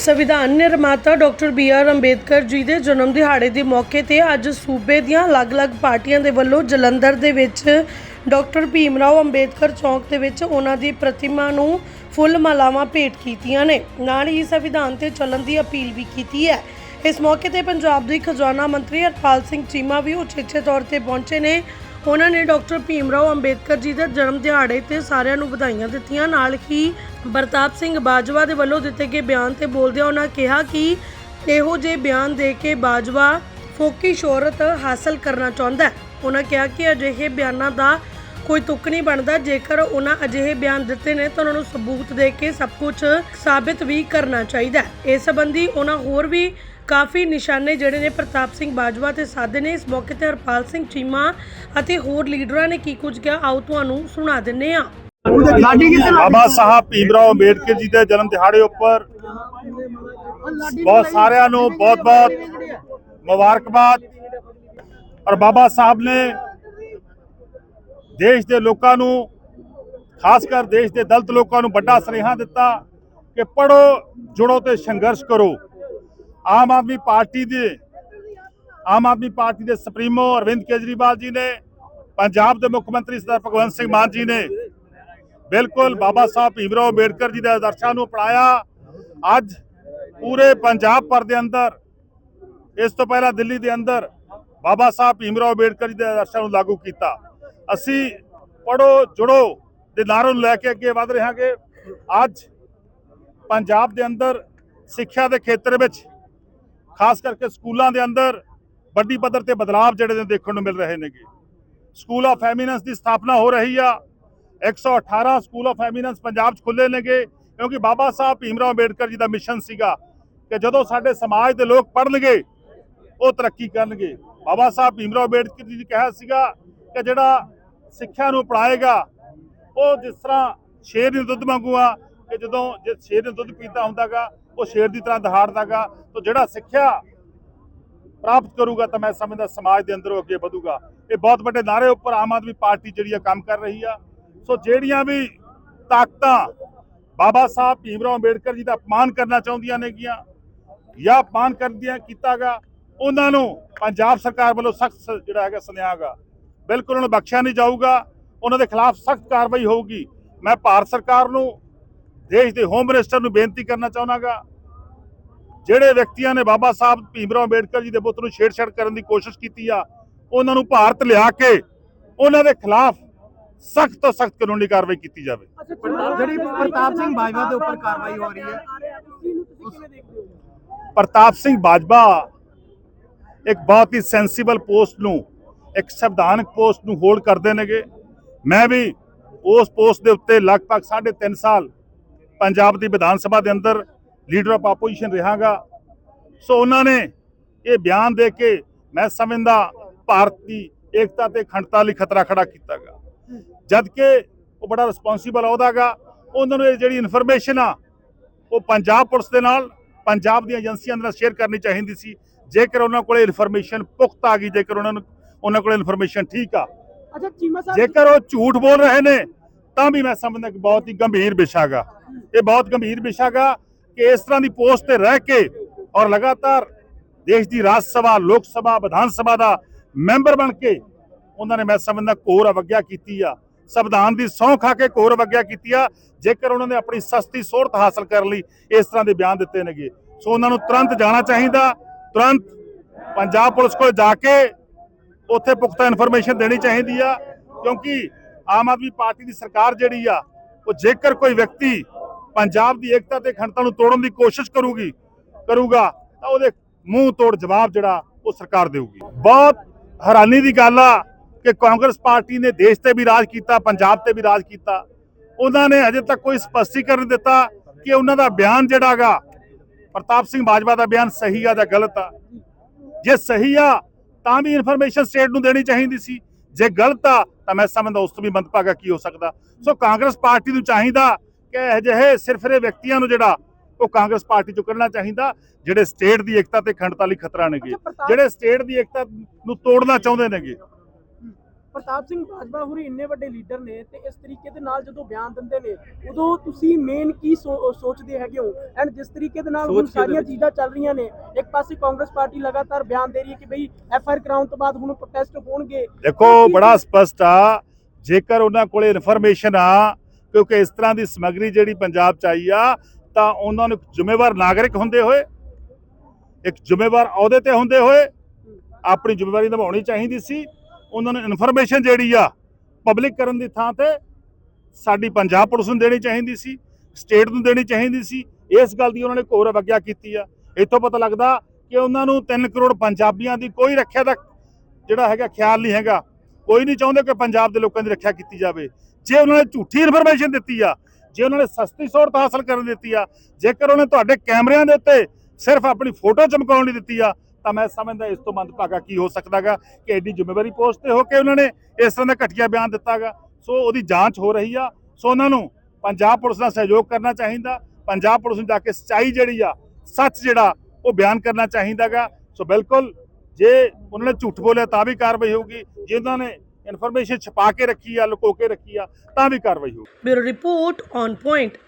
ਸੰਵਿਧਾਨ ਨਿਰਮਾਤਾ doctor B R Ambedkar ji ਦੇ ਜਨਮ ਦਿਹਾੜੇ ਦੇ ਮੌਕੇ ਤੇ ਅੱਜ ਸੂਬੇ ਦੀਆਂ ਅਲੱਗ-ਅਲੱਗ ਪਾਰਟੀਆਂ ਦੇ ਵੱਲੋਂ ਜਲੰਧਰ ਦੇ ਵਿੱਚ ਡਾਕਟਰ ਭੀਮਰਾਓ ਅੰਬੇਦਕਰ ਚੌਂਕ ਦੇ ਵਿੱਚ ਉਹਨਾਂ ਦੀ ਪ੍ਰਤਿਮਾ ਨੂੰ ਫੁੱਲ ਮਾਲਾਵਾਂ ਭੇਟ ਕੀਤੀਆਂ ਨੇ। ਨਾਲ ਹੀ ਸੰਵਿਧਾਨ ਤੇ ਚੱਲਣ ਦੀ ਅਪੀਲ ਵੀ ਕੀਤੀ ਹੈ। ਇਸ ਮੌਕੇ ਤੇ ਪੰਜਾਬ ਦੇ ਖਜ਼ਾਨਾ ਮੰਤਰੀ ਹਰਪਾਲ ਸਿੰਘ ਚੀਮਾ ਵੀ ਉਚੇਚੇ ਤੌਰ ਤੇ ਪਹੁੰਚੇ ਨੇ। ਉਹਨਾਂ ਨੇ ਡਾਕਟਰ ਭੀਮਰਾਓ ਅੰਬੇਦਕਰ ਜੀ ਦੇ ਜਨਮ ਦਿਹਾੜੇ ਤੇ ਸਾਰਿਆਂ ਨੂੰ ਵਧਾਈਆਂ ਦਿੱਤੀਆਂ। ਨਾਲ ਹੀ ਪ੍ਰਤਾਪ ਸਿੰਘ ਬਾਜਵਾ ਦੇ ਵੱਲੋਂ ਦਿੱਤੇ ਗਏ ਬਿਆਨ ਤੇ ਬੋਲਦਿਆਂ ਉਹਨਾਂ ਕਿਹਾ ਕਿ ਇਹੋ ਜਿਹੇ ਬਿਆਨ ਦੇ ਕੇ ਬਾਜਵਾ ਫੋਕੀ ਸ਼ੋਹਰਤ ਹਾਸਲ ਕਰਨਾ ਚਾਹੁੰਦਾ ਹੈ। ਉਹਨਾਂ ਕਿਹਾ ਕਿ ਅਜਿਹੇ ਬਿਆਨਾਂ ਦਾ ਕੋਈ ਤੁੱਕ ਨਹੀਂ ਬਣਦਾ। ਜੇਕਰ ਉਹਨਾਂ ਅਜਿਹੇ ਬਿਆਨ ਦਿੱਤੇ ਨੇ ਤਾਂ ਉਹਨਾਂ ਨੂੰ ਸਬੂਤ ਦੇ ਕੇ ਸਭ ਕੁਝ ਸਾਬਿਤ ਵੀ ਕਰਨਾ ਚਾਹੀਦਾ ਹੈ। ਇਸ ਸੰਬੰਧੀ ਉਹਨਾਂ ਹੋਰ ਵੀ ਕਾਫੀ ਨਿਸ਼ਾਨੇ ਜਿਹੜੇ ਨੇ ਪ੍ਰਤਾਪ ਸਿੰਘ ਬਾਜਵਾ ਤੇ ਸਾਧੇ ਨੇ। ਇਸ ਮੌਕੇ ਤੇ ਹਰਪਾਲ ਸਿੰਘ ਚੀਮਾ ਅਤੇ ਹੋਰ ਲੀਡਰਾਂ ਨੇ ਕੀ ਕੁਝ ਕਿਹਾ ਆਓ ਤੁਹਾਨੂੰ ਸੁਣਾ ਦਿੰਨੇ ਆ ਬਾਬਾ ਸਾਹਿਬ ਭੀਮਰਾਓ ਅੰਬੇਡਕਰ ਜੀ ਦੇ ਜਨਮ ਦਿਹਾੜੇ ਉੱਪਰ ਬਹੁਤ ਸਾਰਿਆਂ ਨੂੰ ਬਹੁਤ-ਬਹੁਤ ਮੁਬਾਰਕਬਾਦ। ਔਰ ਬਾਬਾ ਸਾਹਿਬ ਨੇ ਦੇਸ਼ ਦੇ ਲੋਕਾਂ ਨੂੰ ਖਾਸ ਕਰ ਦੇਸ਼ ਦੇ ਦਲਿਤ ਲੋਕਾਂ ਨੂੰ ਵੱਡਾ ਸੁਨੇਹਾ ਦਿੱਤਾ ਕਿ ਪੜੋ ਜੁੜੋ ਤੇ ਸੰਘਰਸ਼ ਕਰੋ। ਆਮ ਆਦਮੀ ਪਾਰਟੀ ਦੇ, ਆਮ ਆਦਮੀ ਪਾਰਟੀ ਦੇ ਸੁਪਰੀਮੋ ਅਰਵਿੰਦ ਕੇਜਰੀਵਾਲ ਜੀ ਨੇ, ਪੰਜਾਬ ਦੇ ਮੁੱਖ ਮੰਤਰੀ ਸਰਦਾਰ ਭਗਵੰਤ ਸਿੰਘ ਮਾਨ ਜੀ ਨੇ ਬਿਲਕੁਲ ਬਾਬਾ ਸਾਹਿਬ ਭੀਮਰਾਓ ਅੰਬੇਡਕਰ ਜੀ ਦੇ ਆਦਰਸ਼ਾਂ ਨੂੰ ਅਪਣਾਇਆ। ਅੱਜ ਪੂਰੇ ਪੰਜਾਬ ਭਰ ਦੇ ਅੰਦਰ, ਇਸ ਤੋਂ ਪਹਿਲਾਂ ਦਿੱਲੀ ਦੇ ਅੰਦਰ ਬਾਬਾ ਸਾਹਿਬ ਭੀਮਰਾਓ ਅੰਬੇਡਕਰ ਜੀ ਦੇ ਆਦਰਸ਼ਾਂ ਨੂੰ ਲਾਗੂ ਕੀਤਾ। ਅਸੀਂ ਪੜੋ ਜੁੜੋ ਦੇ ਨਾਅਰੇ ਨੂੰ ਲੈ ਕੇ ਅੱਗੇ ਵਧ ਰਹੇ ਹਾਂਗੇ ਅੱਜ ਪੰਜਾਬ ਦੇ ਅੰਦਰ ਸਿੱਖਿਆ ਦੇ ਖੇਤਰ ਵਿੱਚ ਖਾਸ ਕਰਕੇ ਸਕੂਲਾਂ ਦੇ ਅੰਦਰ ਵੱਡੀ ਪੱਧਰ ਤੇ ਬਦਲਾਅ ਜਿਹੜੇ ਨੇ ਦੇਖਣ ਨੂੰ ਮਿਲ ਰਹੇ ਨੇਗੇ। ਸਕੂਲ ਆਫ ਐਮੀਨੈਂਸ ਦੀ ਸਥਾਪਨਾ ਹੋ ਰਹੀ ਆ। 118 ਸਕੂਲ ਆਫ ਐਮੀਨੈਂਸ ਪੰਜਾਬ 'ਚ ਖੁੱਲੇ ਨੇਗੇ, ਕਿਉਂਕਿ ਬਾਬਾ ਸਾਹਿਬ ਭੀਮਰਾਓ ਅੰਬੇਡਕਰ ਜੀ ਦਾ ਮਿਸ਼ਨ ਸੀਗਾ ਕਿ ਜਦੋਂ ਸਾਡੇ ਸਮਾਜ ਦੇ ਲੋਕ ਪੜ੍ਹਨਗੇ, ਉਹ ਤਰੱਕੀ ਕਰਨਗੇ। ਬਾਬਾ ਸਾਹਿਬ ਭੀਮਰਾਓ ਅੰਬੇਡਕਰ ਜੀ ਨੇ ਕਿਹਾ ਸੀਗਾ ਕਿ ਜਿਹੜਾ ਸਿੱਖਿਆ ਨੂੰ ਪੜਾਏਗਾ ਉਹ ਜਿਸ ਤਰ੍ਹਾਂ ਸ਼ੇਰ ਨੂੰ ਦੁੱਧ ਵਾਂਗੂ ਕਿ ਜਦੋਂ ਜੇ ਸ਼ੇਰ ਨੇ ਦੁੱਧ ਪੀਤਾ ਹੁੰਦਾਗਾ ਉਹ ਸ਼ੇਰ ਦੀ ਤਰ੍ਹਾਂ ਦਹਾੜਦਾਗਾ, ਤਾਂ ਜਿਹੜਾ ਸਿੱਖਿਆ ਪ੍ਰਾਪਤ ਕਰੂਗਾ ਤਾਂ ਮੈਂ ਸਮਝਦਾ ਸਮਾਜ ਦੇ ਅੰਦਰ ਉਹ ਅੱਗੇ ਵਧੂਗਾ। ਇਹ ਬਹੁਤ ਵੱਡੇ ਨਾਰੇ ਉੱਪਰ ਆਮ ਆਦਮੀ ਪਾਰਟੀ ਜਿਹੜੀ ਆ ਕੰਮ ਕਰ ਰਹੀ ਆ। ਸੋ ਜਿਹੜੀਆਂ ਵੀ ਤਾਕਤਾਂ ਬਾਬਾ ਸਾਹਿਬ ਭੀਮਰਾਓ ਅੰਬੇਡਕਰ ਜੀ ਦਾ ਅਪਮਾਨ ਕਰਨਾ ਚਾਹੁੰਦੀਆਂ ਨੇਗੀਆਂ ਜਾਂ ਅਪਮਾਨ ਕਰਦੀਆਂ ਕੀਤਾਗਾ, ਉਹਨਾਂ ਨੂੰ ਪੰਜਾਬ ਸਰਕਾਰ ਵੱਲੋਂ ਸਖਤ ਜਿਹੜਾ ਹੈਗਾ ਸੁਨੇਹਾਗਾ। ਬਿਲਕੁਲ ਉਹਨਾਂ ਨੂੰ ਬਖਸ਼ਿਆ ਨਹੀਂ ਜਾਊਗਾ, ਉਹਨਾਂ ਦੇ ਖਿਲਾਫ ਸਖਤ ਕਾਰਵਾਈ ਹੋਊਗੀ। ਮੈਂ ਭਾਰਤ ਸਰਕਾਰ ਨੂੰ ਦੇਸ਼ ਦੇ ਹੋਮ ਮਿਨਿਸਟਰ ਨੂੰ ਬੇਨਤੀ ਕਰਨਾ ਚਾਹੁੰਦਾਗਾ ਜਿਹੜੇ ਵਿਅਕਤੀਆਂ ਨੇ ਬਾਬਾ ਸਾਹਿਬ ਭੀਮਰਾਓ ਅੰਬੇਡਕਰ ਜੀ ਦੇ ਪੁੱਤ ਨੂੰ ਛੇੜਛਾੜ ਕਰਨ ਦੀ ਕੋਸ਼ਿਸ਼ ਕੀਤੀ ਆ ਉਹਨਾਂ ਨੂੰ ਭਾਰਤ ਲਿਆ ਕੇ ਉਹਨਾਂ ਦੇ ਖਿਲਾਫ ਸਖਤ ਤੋਂ ਸਖਤ ਕਾਨੂੰਨੀ ਕਾਰਵਾਈ ਕੀਤੀ ਜਾਵੇ। ਜਿਹੜੀ ਪ੍ਰਤਾਪ ਸਿੰਘ ਬਾਜਵਾ ਦੇ ਉੱਪਰ ਕਾਰਵਾਈ ਹੋ ਰਹੀ ਹੈ। ਪ੍ਰਤਾਪ ਸਿੰਘ ਬਾਜਵਾ ਇੱਕ ਬਹੁਤ ਹੀ ਸੈਂਸੀਬਲ ਪੋਸਟ ਨੂੰ ਇੱਕ ਸੰਵਿਧਾਨਕ ਪੋਸਟ ਨੂੰ ਹੋਲਡ ਕਰਦੇ ਨੇਗੇ। ਮੈਂ ਵੀ ਉਸ ਪੋਸਟ ਦੇ ਉੱਤੇ ਲਗਭਗ 3.5 ਸਾਲ ਪੰਜਾਬ ਦੀ ਵਿਧਾਨ ਸਭਾ ਦੇ ਅੰਦਰ ਲੀਡਰ ਆਫ ਆਪੋਜੀਸ਼ਨ ਰਹਾਗਾ। ਸੋ ਉਹਨਾਂ ਨੇ ਇਹ ਬਿਆਨ ਦੇ ਕੇ ਮੈਂ ਸਮਝਦਾ ਭਾਰਤ ਦੀ ਏਕਤਾ ਤੇ ਅਖੰਡਤਾ ਲਈ ਖਤਰਾ ਖੜਾ ਕੀਤਾਗਾ। ਜਦ ਕਿ ਉਹ ਬੜਾ ਰਿਸਪੌਂਸੀਬਲ ਅਹੁਦਾਗਾ ਉਹਨਾਂ ਨੂੰ ਇਹ ਜਿਹੜੀ ਇਨਫੋਰਮੇਸ਼ਨ ਆ ਉਹ ਪੰਜਾਬ ਪੁਲਿਸ ਦੇ ਨਾਲ ਪੰਜਾਬ ਦੀਆਂ ਏਜੰਸੀਆਂ ਨਾਲ ਸ਼ੇਅਰ ਕਰਨੀ ਚਾਹੀਦੀ ਸੀ। ਜੇਕਰ ਉਹਨਾਂ ਕੋਲੇ ਇਨਫੋਰਮੇਸ਼ਨ ਪੁਖਤ ਆ ਗਈ ਜੇਕਰ ਉਹਨਾਂ ਨੂੰ ਉਹਨਾਂ ਕੋਲੇ ਇਨਫੋਰਮੇਸ਼ਨ ਠੀਕ ਆ। ਅੱਛਾ ਚੀਮਾ ਸਾਹਿਬ ਜੇਕਰ ਉਹ ਝੂਠ ਬੋਲ ਰਹੇ ਨੇ ਤਾਂ ਵੀ ਮੈਂ ਸਮਝਦਾ ਕਿ ਬਹੁਤ ਹੀ ਗੰਭੀਰ ਵਿਸ਼ਾਗਾ ਇਹ ਬਹੁਤ ਗੰਭੀਰ ਵਿਸ਼ਾਗਾ ਕਿ ਇਸ ਤਰ੍ਹਾਂ ਦੀ ਪੋਸਟ ਤੇ ਰਹਿ ਕੇ ਔਰ ਲਗਾਤਾਰ ਦੇਸ਼ ਦੀ ਰਾਜ ਸਭਾ, ਲੋਕ ਸਭਾ, ਵਿਧਾਨ ਸਭਾ ਦਾ ਮੈਂਬਰ ਬਣ ਕੇ ਉਹਨਾਂ ਨੇ ਮੈਂ ਸਮਝਦਾ ਘੋਰ ਅਵਗਿਆ ਕੀਤੀ ਆ। ਸੰਵਿਧਾਨ ਦੀ ਸਹੁੰ ਖਾ ਕੇ ਘੋਰ ਅਵਗਿਆ ਕੀਤੀ ਆ। ਜੇਕਰ ਉਹਨਾਂ ਨੇ ਆਪਣੀ ਸਸਤੀ ਸਹੂਲਤ ਹਾਸਲ ਕਰਨ ਲਈ, ਇਸ ਤਰ੍ਹਾਂ ਦੇ ਬਿਆਨ ਦਿੱਤੇ ਨੇਗੇ। ਸੋ ਉਹਨਾਂ ਨੂੰ ਤੁਰੰਤ ਜਾਣਾ ਚਾਹੀਦਾ। ਤੁਰੰਤ ਪੰਜਾਬ ਪੁਲਿਸ ਕੋਲ ਜਾ ਕੇ ਉੱਥੇ ਪੁਖਤਾ ਇਨਫੋਰਮੇਸ਼ਨ ਦੇਣੀ ਚਾਹੀਦੀ ਆ, ਕਿਉਂਕਿ ਆਮ ਆਦਮੀ ਪਾਰਟੀ ਦੀ ਸਰਕਾਰ ਜਿਹੜੀ ਆ, ਉਹ ਜੇਕਰ ਕੋਈ ਵਿਅਕਤੀ ਪੰਜਾਬ ਦੀ ਏਕਤਾ ਤੇ ਅਖੰਡਤਾ ਨੂੰ ਤੋੜਨ ਦੀ ਕੋਸ਼ਿਸ਼ ਕਰੂਗੀ, ਕਰੂਗਾ, ਤਾਂ ਉਹਦੇ ਮੂੰਹ ਤੋੜ ਜਵਾਬ ਜਿਹੜਾ ਉਹ ਸਰਕਾਰ ਦੇਊਗੀ। ਬਹੁਤ ਹੈਰਾਨੀ ਦੀ ਗੱਲ ਆ ਕਿ ਕਾਂਗਰਸ ਪਾਰਟੀ ਨੇ ਦੇਸ਼ ਤੇ ਵੀ ਰਾਜ ਕੀਤਾ, ਪੰਜਾਬ ਤੇ ਵੀ ਰਾਜ ਕੀਤਾ। ਉਹਨਾਂ ਨੇ ਅਜੇ ਤੱਕ ਕੋਈ ਸਪਸ਼ਟੀਕਰਨ ਦਿੱਤਾ ਕਿ ਉਹਨਾਂ ਦਾ ਬਿਆਨ ਜਿਹੜਾਗਾ ਪ੍ਰਤਾਪ ਸਿੰਘ ਬਾਜਵਾ ਦਾ ਬਿਆਨ ਸਹੀ ਆ ਜਾਂ ਗਲਤ ਆ। ਜੇ ਸਹੀ ਆ, ਤਾਂ ਵੀ ਇਨਫੋਰਮੇਸ਼ਨ ਸਟੇਟ ਨੂੰ ਦੇਣੀ ਚਾਹੀਦੀ ਸੀ। ਜੇ ਗਲਤ ਆ ਤਾਂ ਮੈਂ ਸਮਝਦਾ ਉਸ ਤੋਂ ਵੀ ਮੰਦਭਾਗਾ ਕੀ ਹੋ ਸਕਦਾ। ਸੋ ਕਾਂਗਰਸ ਪਾਰਟੀ ਨੂੰ ਚਾਹੀਦਾ ਕਿ ਅਜਿਹੇ ਸਿਰਫਰੇ ਵਿਅਕਤੀਆਂ ਨੂੰ ਜਿਹੜਾ ਉਹ ਕਾਂਗਰਸ ਪਾਰਟੀ ਚੋਂ ਕੱਢਣਾ ਚਾਹੀਦਾ ਜਿਹੜੇ ਸਟੇਟ ਦੀ ਏਕਤਾ ਤੇ ਅਖੰਡਤਾ ਲਈ ਖਤਰਾ ਨੇਗੇ। ਜਿਹੜੇ ਸਟੇਟ ਦੀ ਏਕਤਾ ਨੂੰ ਤੋੜਨਾ ਚਾਹੁੰਦੇ ਨੇਗੇ। ਪ੍ਰਤਾਪ ਸਿੰਘ ਬਾਜਵਾ ਹੋਰੀ ਇੰਨੇ ਵੱਡੇ ਲੀਡਰ ਨੇ ਤੇ ਇਸ ਤਰੀਕੇ ਦੇ ਨਾਲ ਜਦੋਂ ਬਿਆਨ ਦਿੰਦੇ ਨੇ ਉਦੋਂ ਤੁਸੀਂ ਮੇਨ ਕੀ ਸੋਚਦੇ ਹੈਗੇ ਹੋ? ਐਂਡ ਜਿਸ ਤਰੀਕੇ ਦੇ ਨਾਲ ਹੁਣ ਸਾਰੀਆਂ ਚੀਜ਼ਾਂ ਚੱਲ ਰਹੀਆਂ ਨੇ ਇੱਕ ਪਾਸੇ ਕਾਂਗਰਸ ਪਾਰਟੀ ਲਗਾਤਾਰ ਬਿਆਨ ਦੇ ਰਹੀ ਹੈ ਕਿ ਬਈ ਐਫ ਆਰ ਕਰਾਉਣ ਤੋਂ ਬਾਅਦ ਹੁਣ ਪ੍ਰੋਟੈਸਟ ਹੋਣਗੇ। ਦੇਖੋ ਬੜਾ ਸਪਸ਼ਟ ਆ ਜੇਕਰ ਉਹਨਾਂ ਕੋਲੇ ਇਨਫੋਰਮੇਸ਼ਨ ਆ ਕਿਉਂਕਿ ਇਸ ਤਰ੍ਹਾਂ ਦੀ ਸਮੱਗਰੀ ਜਿਹੜੀ ਪੰਜਾਬ ਚ ਆਈ ਆ ਤਾਂ ਉਹਨਾਂ ਨੂੰ ਜ਼ਿੰਮੇਵਾਰ ਨਾਗਰਿਕ ਹੁੰਦੇ ਹੋਏ ਇੱਕ ਜ਼ਿੰਮੇਵਾਰ ਅਹੁਦੇ ਤੇ ਹੁੰਦੇ ਹੋਏ ਆਪਣੀ ਜ਼ਿੰਮੇਵਾਰੀ ਨਿਭਾਉਣੀ ਚਾਹੀਦੀ ਸੀ। ਉਹਨਾਂ ਨੂੰ ਇਨਫੋਰਮੇਸ਼ਨ ਜਿਹੜੀ ਆ ਪਬਲਿਕ ਕਰਨ ਦੀ ਥਾਂ ਤੇ ਸਾਡੀ ਪੰਜਾਬ ਪੁਲਿਸ ਨੂੰ ਦੇਣੀ ਚਾਹੀਦੀ ਸੀ ਸਟੇਟ ਨੂੰ ਦੇਣੀ ਚਾਹੀਦੀ ਸੀ। ਇਸ ਗੱਲ ਦੀ ਉਹਨਾਂ ਨੇ ਘੋਰ ਅਵਗਿਆ ਕੀਤੀ ਆ। ਇੱਥੋਂ ਪਤਾ ਲੱਗਦਾ ਕਿ ਉਹਨਾਂ ਨੂੰ 3 ਕਰੋੜ ਪੰਜਾਬੀਆਂ ਦੀ ਕੋਈ ਰੱਖਿਆ ਦਾ ਜਿਹੜਾ ਹੈਗਾ ਖਿਆਲ ਨਹੀਂ ਹੈਗਾ। ਕੋਈ ਨਹੀਂ ਚਾਹੁੰਦੇ ਕਿ ਪੰਜਾਬ ਦੇ ਲੋਕਾਂ ਦੀ ਰੱਖਿਆ ਕੀਤੀ ਜਾਵੇ। ਜੇ ਉਹਨਾਂ ਨੇ ਝੂਠੀ ਇਨਫੋਰਮੇਸ਼ਨ ਦਿੱਤੀ ਆ, ਜੇ ਉਹਨਾਂ ਨੇ ਸਸਤੀ ਸਹੂਲਤ ਹਾਸਲ ਕਰਨ ਦਿੱਤੀ ਆ, ਜੇਕਰ ਉਹਨੇ ਤੁਹਾਡੇ ਕੈਮਰਿਆਂ ਦੇ ਉੱਤੇ ਸਿਰਫ ਆਪਣੀ ਫੋਟੋ ਚਮਕਾਉਣ ਲਈ ਦਿੱਤੀ ਆ ਤਾਂ ਮੈਂ ਸਮਝਦਾ ਇਸ ਤੋਂ ਮੰਦਭਾਗਾ ਕੀ ਹੋ ਸਕਦਾਗਾ ਕਿ ਐਡੀ ਜ਼ਿੰਮੇਵਾਰੀ ਪੋਸਟ ਤੇ ਹੋ ਕੇ ਉਹਨਾਂ ਨੇ ਇਸ ਤਰ੍ਹਾਂ ਦਾ ਘਟੀਆ ਬਿਆਨ ਦਿੱਤਾਗਾ। ਸੋ ਉਹਦੀ ਜਾਂਚ ਹੋ ਰਹੀ ਆ। ਸੋ ਉਹਨਾਂ ਨੂੰ ਪੰਜਾਬ ਪੁਲਿਸ ਨਾਲ ਸਹਿਯੋਗ ਕਰਨਾ ਚਾਹੀਦਾ। ਪੰਜਾਬ ਪੁਲਿਸ ਨੂੰ ਜਾ ਕੇ ਸੱਚਾਈ ਜਿਹੜੀ ਆ, ਸੱਚ ਜਿਹੜਾ, ਉਹ ਬਿਆਨ ਕਰਨਾ ਚਾਹੀਦਾਗਾ। ਸੋ ਬਿਲਕੁਲ, ਜੇ ਉਹਨਾਂ ਨੇ ਝੂਠ ਬੋਲਿਆ ਤਾਂ ਵੀ ਕਾਰਵਾਈ ਹੋਊਗੀ। ਜੇ ਉਹਨਾਂ ਨੇ ਇਨਫੋਰਮੇਸ਼ਨ ਛਪਾ ਕੇ ਰੱਖੀ ਆ, ਲੁਕੋ ਕੇ ਰੱਖੀ ਆ, ਤਾਂ ਵੀ ਕਾਰਵਾਈ ਹੋਊਗੀ। Bureau report on point